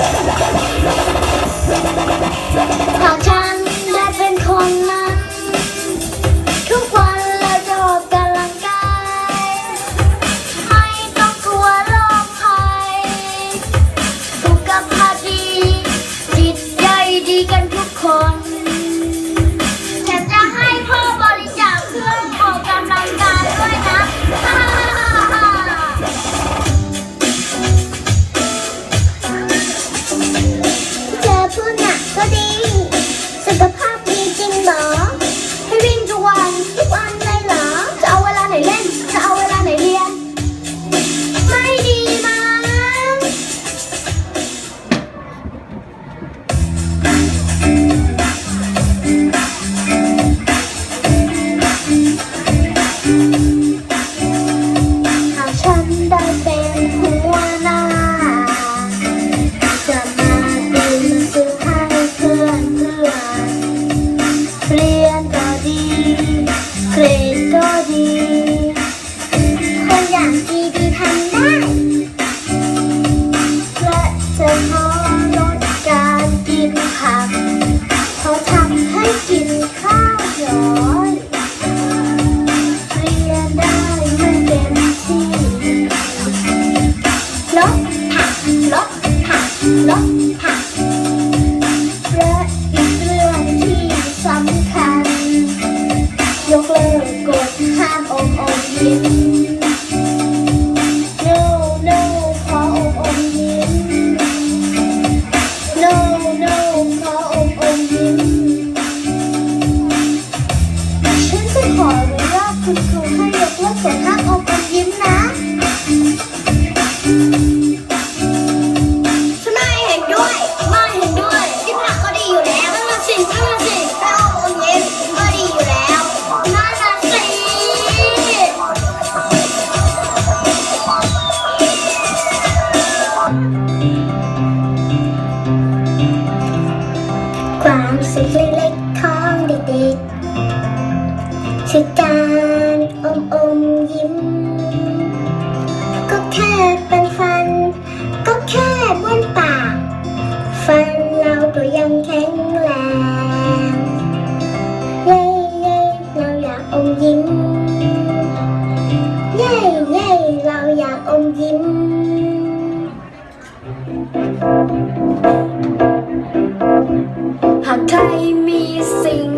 Yeah. ให้ยกเลิกสียท้าอกอมยิ้มนะไม่เห็นด้วยไม่เห็นด้วยที่ผักก็ดีอยู่แล้วนั่นน่สินั่นน่สิถ้าอาอมยิ้มก็ดีอยู่แล้วนั่นสิความสุขเล็กๆของเด็กๆ should ร มีสิ่ง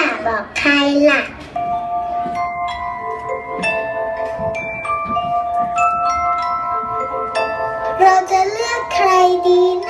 อย่าบอกใครล่ะ เราจะเลือกใครดีนะ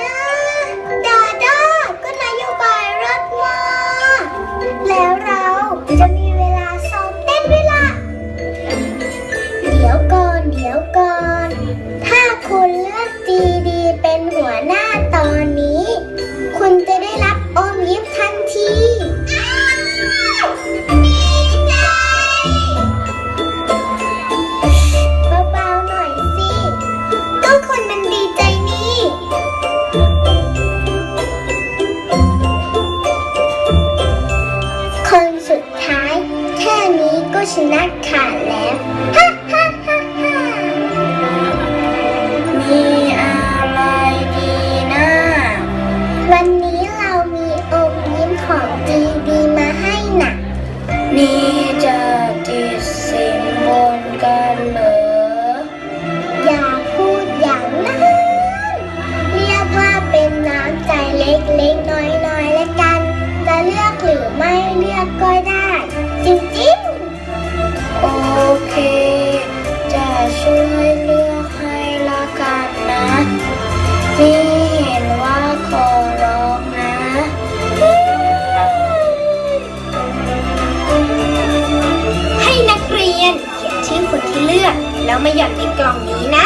พี่เห็นว่าขอร้งนะ ให้นักเรียนเขียนชื่อคนที่เลือก แล้วมาหย่อนในกล่องนี้นะ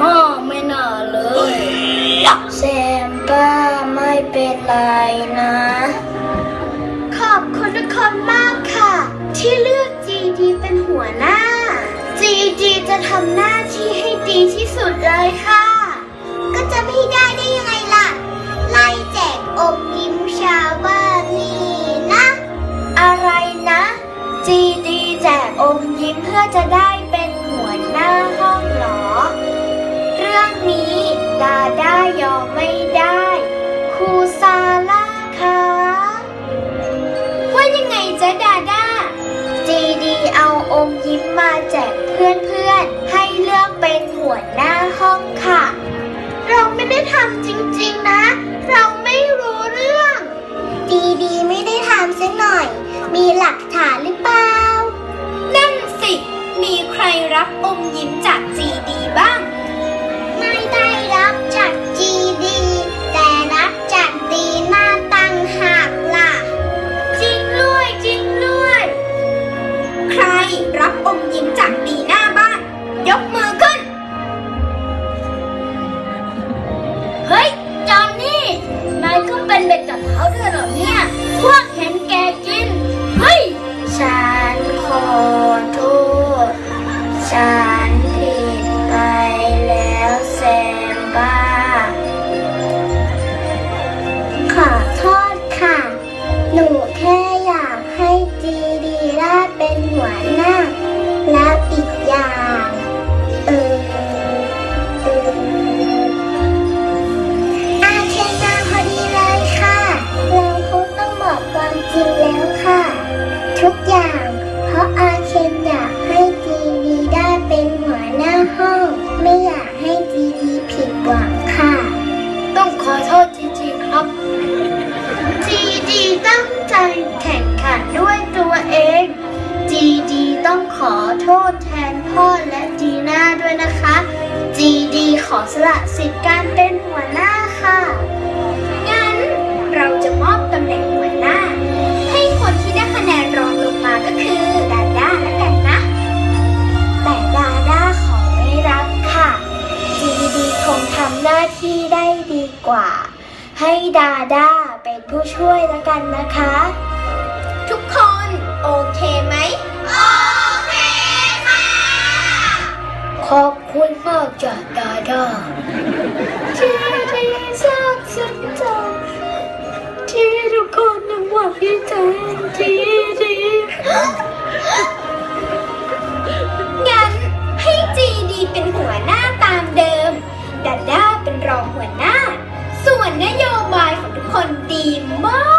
พ่อไม่น่าเลยแซมป้าไม่เป็นไรนะ ขอบคุณทุกคนมากค่ะ ที่เลือกจีดีเป็นหัวหน้า จีดีจะทำหน้าที่ให้ดีที่สุดเลยค่ะ ก็จะไม่ได้ได้ยังไงล่ะ ไล่แจกอบยิ้มชาวบ้านนี่นะ อะไรนะ จีดีแจกอมยิ้มเพื่อจะได้เป็น ดาได้ยอมไม่ได้ ครูซาร่าคะว่ายังไงจ๊ะดาดาจีดีเอาอมยิ้มมาแจกเพื่อนๆ ให้เลือกเป็นหัวหน้าห้องค่ะ เราไม่ได้ทำจริงๆนะ เราไม่รู้เรื่อง ดีดีไม่ได้ทำสักหน่อย มีหลักฐานหรือ ทำหน้าที่ได้ดีกว่า ให้ดาด้าเป็นผู้ช่วยแล้วกันนะคะ ทุกคนโอเคไหมขอบคุณมากจากดาด้าที่ดีซากซึ้งใจที่ทุกคนยังหวังใจที่ดีงั้น กค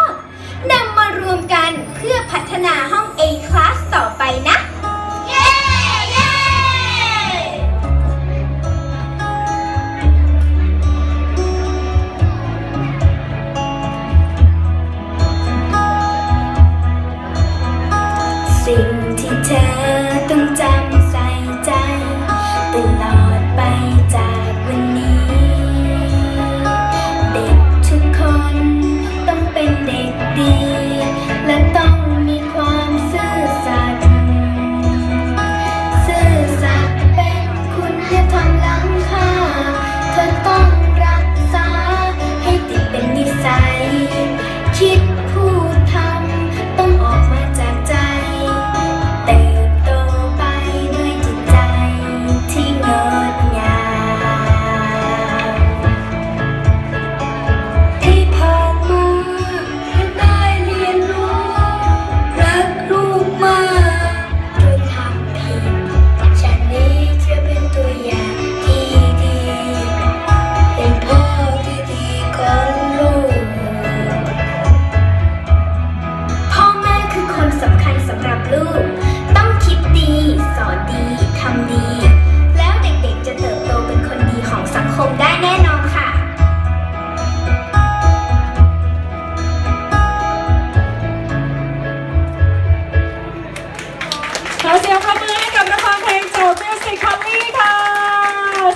เสียงปรบมือให้กับละครเพลงโจทย์มิวสิคคอมมี่ค่ะ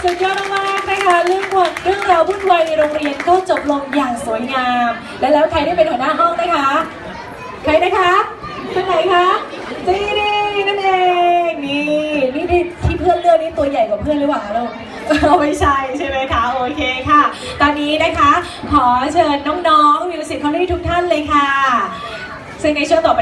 สุดยอดมากๆนะคะเรื่องวันเรื่องราววุ่นวายในโรงเรียนก็จบลงอย่างสวยงาม และแล้วใครได้เป็นหัวหน้าห้องนะคะ ใครนะคะท่านไหนคะจีนี่นั่นเองนี่นี่ที่เพื่อนเลือกนี่ตัวใหญ่กว่าเพื่อนหรือเปล่าลูกไม่ใช่ใช่ไหมคะโอเคค่ะ ตอนนี้นะคะขอเชิญน้องๆมิวสิคคอมมี่ทุกท่านเลยค่ะซึ่งในช่วงต่อไป